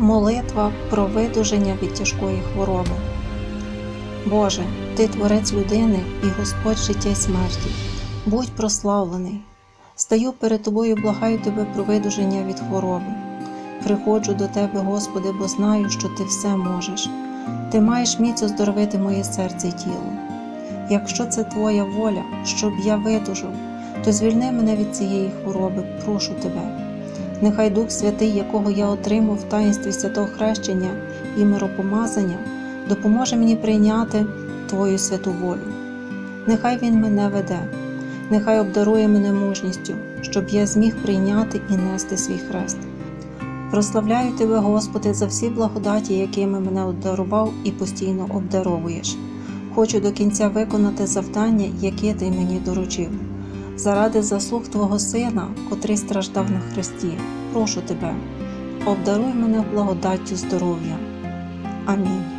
Молитва про видуження від тяжкої хвороби. Боже, Ти творець людини і Господь життя й смерті. Будь прославлений. Стаю перед Тобою, благаю Тебе про видуження від хвороби. Приходжу до Тебе, Господи, бо знаю, що Ти все можеш. Ти маєш міць оздоровити моє серце й тіло. Якщо це Твоя воля, щоб я видужав, то звільни мене від цієї хвороби, прошу Тебе. Нехай Дух Святий, якого я отримав в таїнстві святого хрещення і миропомазання, допоможе мені прийняти Твою святу волю. Нехай Він мене веде, нехай обдарує мене мужністю, щоб я зміг прийняти і нести свій хрест. Прославляю Тебе, Господи, за всі благодаті, якими мене обдарував і постійно обдаровуєш. Хочу до кінця виконати завдання, яке Ти мені доручив. Заради заслуг Твого Сина, котрий страждав на Христі, прошу Тебе, обдаруй мене благодаттю здоров'я. Амінь.